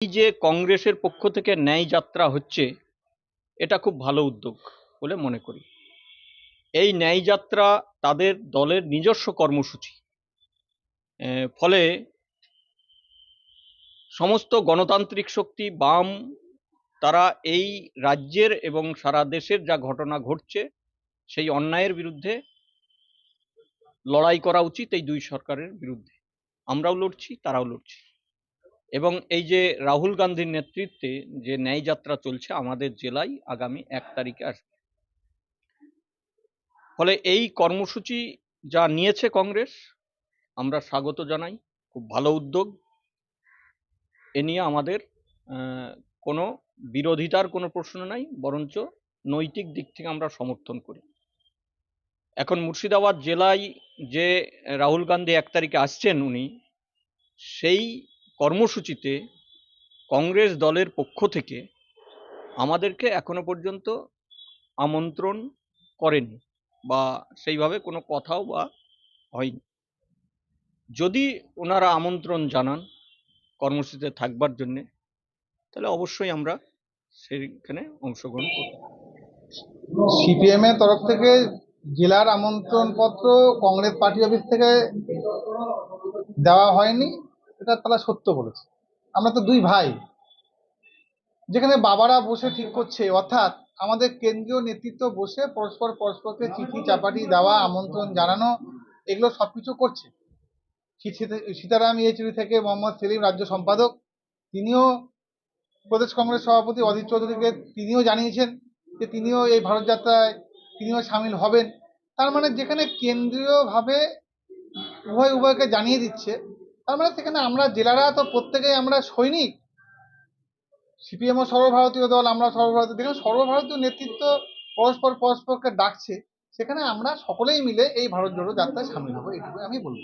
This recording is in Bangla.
এই যে কংগ্রেসের পক্ষ থেকে ন্যায় যাত্রা হচ্ছে, এটা খুব ভালো উদ্যোগ বলে মনে করি। এই ন্যায় যাত্রা তাদের দলের নিজস্ব কর্মসূচি। ফলে সমস্ত গণতান্ত্রিক শক্তি, বাম, তারা এই রাজ্যের এবং সারা দেশের যা ঘটনা ঘটছে, সেই অন্যায়ের বিরুদ্ধে লড়াই করা উচিত এই দুই সরকারের বিরুদ্ধে। আমরাও লড়ছি, তারাও লড়ছি। এবং এই যে রাহুল গান্ধীর নেতৃত্বে যে ন্যায় যাত্রা চলছে আমাদের জেলায় আগামী এক তারিখে আসবে ফলে এই কর্মসূচি যা নিয়েছে কংগ্রেস, আমরা স্বাগত জানাই। খুব ভালো উদ্যোগ। এ নিয়ে আমাদের কোনো বিরোধিতার কোনো প্রশ্ন নাই, বরঞ্চ নৈতিক দিক থেকে আমরা সমর্থন করি। এখন মুর্শিদাবাদ জেলায় যে রাহুল গান্ধী এক তারিখে আসছেন উনি, সেই কর্মসূচিতে কংগ্রেস দলের পক্ষ থেকে আমাদেরকে এখনও পর্যন্ত আমন্ত্রণ করেনি বা সেইভাবে কোনো কথাও বা হয়নি। যদি ওনারা আমন্ত্রণ জানান কর্মসূচিতে থাকবার জন্যে, তাহলে অবশ্যই আমরা সেইখানে অংশগ্রহণ করব। সিপিএম এর তরফ থেকে জেলার আমন্ত্রণ পত্র কংগ্রেস পার্টি অফিস থেকে দেওয়া হয়নি। এটা তারা সত্য বলেছে। আমরা তো দুই ভাই। যেখানে বাবারা বসে ঠিক করছে, অর্থাৎ আমাদের কেন্দ্রীয় নেতৃত্ব বসে পরস্পর পরস্পরকে চিঠি চাপাটি দেওয়া, আমন্ত্রণ জানানো, এগুলো সবকিছু করছে। সীতারাম ইয়েচুরি থেকে মোহাম্মদ সেলিম রাজ্য সম্পাদক, তিনিও প্রদেশ কংগ্রেস সভাপতি অধীর চৌধুরীকে তিনিও জানিয়েছেন যে তিনিও এই ভারত যাত্রায় তিনিও সামিল হবেন। তার মানে যেখানে কেন্দ্রীয়ভাবে উভয় উভয়কে জানিয়ে দিচ্ছে তার মানে সেখানে আমরা জেলারা তো প্রত্যেকেই আমরা সৈনিক। সিপিএমও সর্বভারতীয় দল আমরা সর্বভারতীয়, দেখুন সর্বভারতীয় নেতৃত্ব পরস্পর পরস্পরকে ডাকছে, সেখানে আমরা সকলেই মিলে এই ভারত জোড়ো যাত্রায় সামিল হব, এটুকুই আমি বলব।